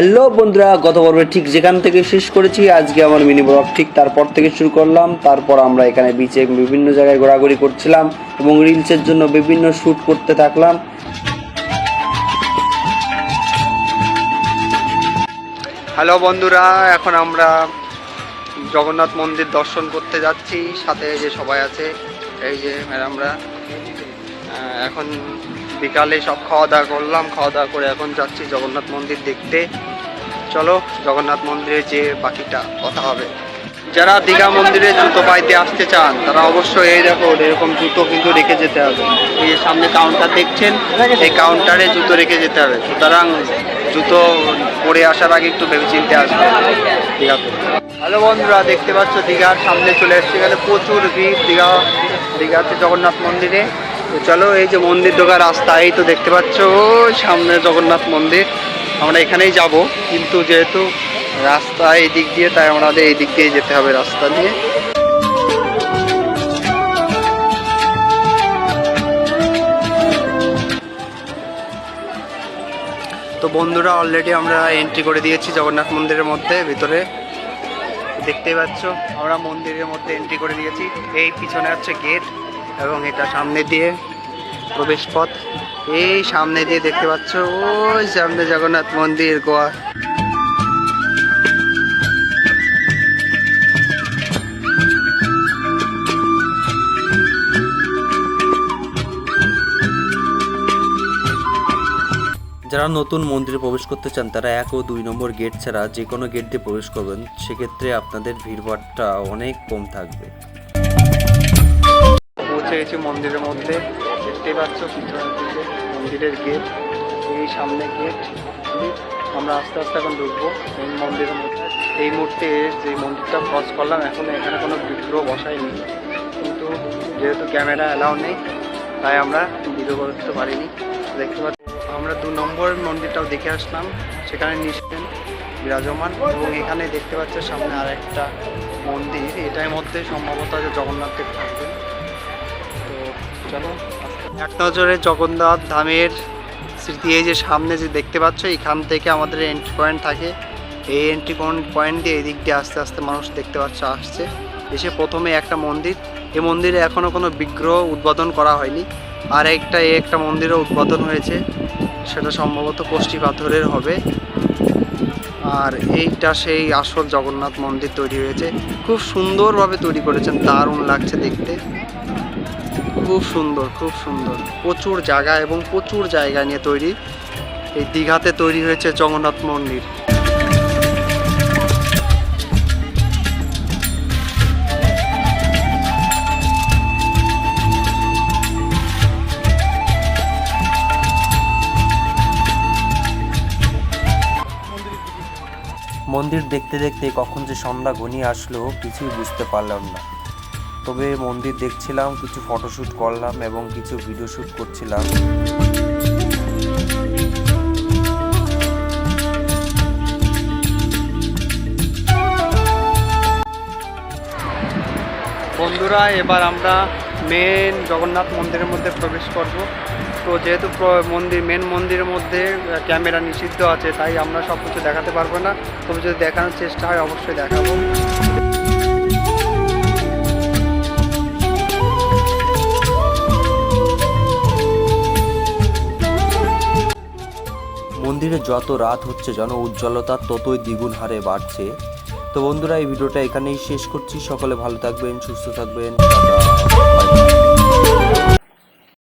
Hello বন্ধুরা, গত পর্বে ঠিক যেখান থেকে শেষ করেছি, আজকে আমার মিনি ব্লগ ঠিক তারপর থেকে শুরু করলাম, তারপর আমরা এখানে বিচে বিভিন্ন জায়গায় ঘোরাঘুরি করছিলাম এবং রিলসের জন্য বিভিন্ন শ্যুট করতে থাকলাম। হ্যালো বন্ধুরা, এখন আমরা জগন্নাথ মন্দির দর্শন করতে যাচ্ছি, সাথে যে সবাই আছে, এই যে ম্যাডামরা। এখন বিকালে সব খাওয়া দাওয়া করলাম, খাওয়া দাওয়া করে এখন যাচ্ছি জগন্নাথ মন্দির দেখতে। চলো জগন্নাথ মন্দিরে যে বাকিটা কথা হবে। যারা দীঘা মন্দিরে জুতো পাইতে আসতে চান, তারা অবশ্যই এই দেখো, এরকম জুতো কিন্তু রেখে যেতে হবে। এই সামনে কাউন্টার দেখছেন, এই কাউন্টারে জুতো রেখে যেতে হবে। সুতরাং জুতো পরে আসার আগে একটু ভেবে চিনতে আসবে দীঘাতে হ্যালো বন্ধুরা, দেখতে পাচ্ছ দীঘার সামনে চলে এসছে এখানে প্রচুর ভিড় দীঘা, দীঘাতে জগন্নাথ মন্দিরে। তো চলো এই যে মন্দির ঢোকার রাস্তা, এই তো দেখতে পাচ্ছ সামনে জগন্নাথ মন্দির। আমরা এখানেই যাব, কিন্তু যেহেতু রাস্তা এই দিক দিয়ে, তাই আমাদের এই দিক দিয়ে যেতে হবে রাস্তা দিয়ে। তো বন্ধুরা অলরেডি আমরা এন্ট্রি করে দিয়েছি জগন্নাথ মন্দিরের মধ্যে, ভিতরে। দেখতেই পাচ্ছ, আমরা মন্দিরের মধ্যে এন্ট্রি করে দিয়েছি। এই পিছনে হচ্ছে গেট এবং এটা সামনে দিয়ে। প্রবেশ পথ এই সামনে দিয়ে দেখতে পাচ্ছ ওই সামনে জগন্নাথ মন্দির গোয়া। যারা নতুন মন্দিরে প্রবেশ করতে চান তারা এক ও দুই নম্বর গেট ছাড়া যে কোনো গেট দিয়ে প্রবেশ করবেন। সেক্ষেত্রে আপনাদের ভিড়ভাড়টা অনেক কম থাকবে। পৌঁছে গেছি মন্দিরের মধ্যে। দেখতেই পাচ্ছ দিকে মন্দিরের গেট। এই সামনে গেট। আমরা আস্তে আস্তে এখন ঢুকবো এই মন্দিরের মধ্যে। এই মুহূর্তে যে মন্দিরটা ক্রস করলাম, এখন এখানে কোনো বিগ্রহ বসাইনি কিন্তু যেহেতু ক্যামেরা অ্যালাউ নেই, তাই আমরা ভিডিও করতে পারিনি। দেখতে পাচ্ছি, আমরা দু নম্বর মন্দিরটাও দেখে আসলাম। সেখানে নিশ্চয় বিরাজমান। এবং এখানে দেখতে পাচ্ছে, সামনে আরেকটা মন্দির। এটার মধ্যে সম্ভবত জগন্নাথ দেব থাকবেন। তো চলো এক নজরে জগন্নাথ ধামের স্মৃতি, এই যে সামনে যে দেখতে পাচ্ছ, এখান থেকে আমাদের এন্ট্রি পয়েন্ট থাকে। এই এন্ট্রি পয়েন্ট দিয়ে এদিক দিয়ে আস্তে আস্তে মানুষ দেখতে পাচ্ছ, আসছে। এসে প্রথমে একটা মন্দির। এই মন্দিরে এখনও কোনো বিগ্রহ উদ্বোধন করা হয়নি। আর একটা এই একটা মন্দিরও উদ্বোধন হয়েছে। সেটা সম্ভবত কোষ্ঠী পাথরের হবে। আর এইটা সেই আসল জগন্নাথ মন্দির তৈরি হয়েছে। খুব সুন্দরভাবে তৈরি করেছেন, দারুণ লাগছে দেখতে। খুব সুন্দর খুব সুন্দর। প্রচুর জায়গা এবং প্রচুর জায়গা নিয়ে তৈরি। এই দীঘাতে তৈরি হয়েছে জগন্নাথ মন্দির। মন্দির দেখতে দেখতে কখন যে সন্ধ্যা ঘনিয়ে আসলো কিছুই বুঝতে পারলাম না। তবে মন্দির দেখছিলাম, কিছু ফটোশ্যুট করলাম এবং কিছু ভিডিও শ্যুট করছিলাম। বন্ধুরা, এবার আমরা মেন জগন্নাথ মন্দিরের মধ্যে প্রবেশ করব। তো যেহেতু মন্দির মেন মন্দিরের মধ্যে ক্যামেরা নিষিদ্ধ আছে, তাই আমরা সব কিছু দেখাতে পারব না। তবে যদি দেখানোর চেষ্টা হয়, অবশ্যই দেখাবো। ধীরে যত রাত হচ্ছে যেন উজ্জ্বলতা ততই দ্বিগুণ হারে বাড়ছে। তো বন্ধুরা, এই ভিডিওটা এখানেই শেষ করছি। সকলে ভালো থাকবেন, সুস্থ থাকবেন।